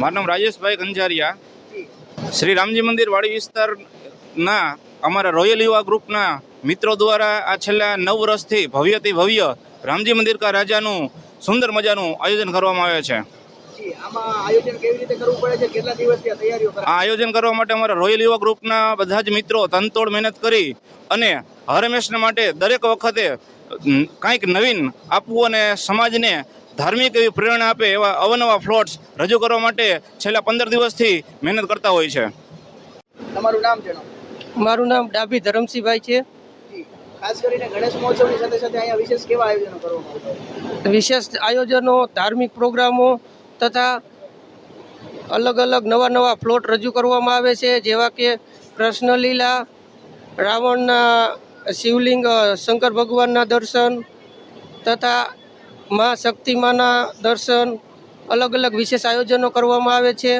મારું નામ રાજેશભાઈ કંજારિયા. શ્રી રામજી મંદિર વાડી વિસ્તારના અમારા રોયલ યુવા ગ્રુપના મિત્રો દ્વારા આ છેલ્લા નવ વર્ષથી ભવ્યથી ભવ્ય રામજી મંદિર કા રાજાનું સુંદર મજાનું આયોજન કરવામાં આવે છે. જી, આમાં આયોજન કેવી રીતે કરવું પડે છે? કેટલા દિવસથી આ તૈયારીઓ આ આયોજન કરવા માટે અમારા રોયલ યુવા ગ્રુપના બધા જ મિત્રો તનતોડ મહેનત કરી અને હર માટે દરેક વખતે કંઈક નવીન આપવું અને સમાજને ધાર્મિક એવી પ્રેરણા આપે એવા અવનવા ફ્લોટ્સ રજૂ કરવા માટે છેલ્લા પંદર દિવસથી મહેનત કરતા હોય છે. તમારું નામ જણાવો. મારું નામ ડાભી ધરમસિંહભાઈ છે. ખાસ કરીને ગણેશ મહોત્સવની સાથે સાથે અહીંયા વિશેષ કેવા આયોજનો કરવામાં આવતા છે? વિશેષ આયોજનો ધાર્મિક પ્રોગ્રામો તથા અલગ અલગ નવા નવા પ્લોટ રજૂ કરવામાં આવે છે, જેવા કે કૃષ્ણલીલા રાવણના શિવલિંગ શંકર ભગવાનના દર્શન તથા મા શક્તિમાના દર્શન, અલગ અલગ વિશેષ આયોજનો કરવામાં આવે છે.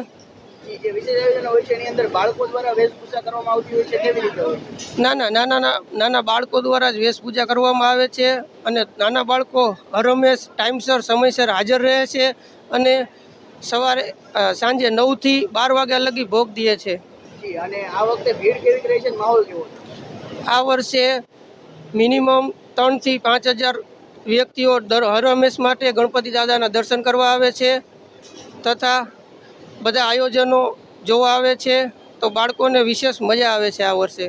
જી, વિશેષ આયોજનો હોય છે એની અંદર બાળકો દ્વારા વેશભૂષા કરવામાં આવતી હોય છે કેવી રીતે હોય નાના નાના ના- નાના બાળકો દ્વારા જ વેશભૂષા કરવામાં આવે છે અને નાના બાળકો હરમેશ ટાઈમસર સમયસર હાજર રહે છે અને સવારે સાંજે નવથી બાર વાગ્યા લગી ભોગ દે છે. અને આ વખતે ભીડ કેવી રહી છે માહોલ કેવો આ વર્ષે મિનિમમ ત્રણથી પાંચ હજાર વ્યક્તિઓ દર હર હંમેશ માટે ગણપતિ દાદાના દર્શન કરવા આવે છે તથા બધા આયોજનો જોવા આવે છે. તો બાળકોને વિશેષ મજા આવે છે આ વર્ષે.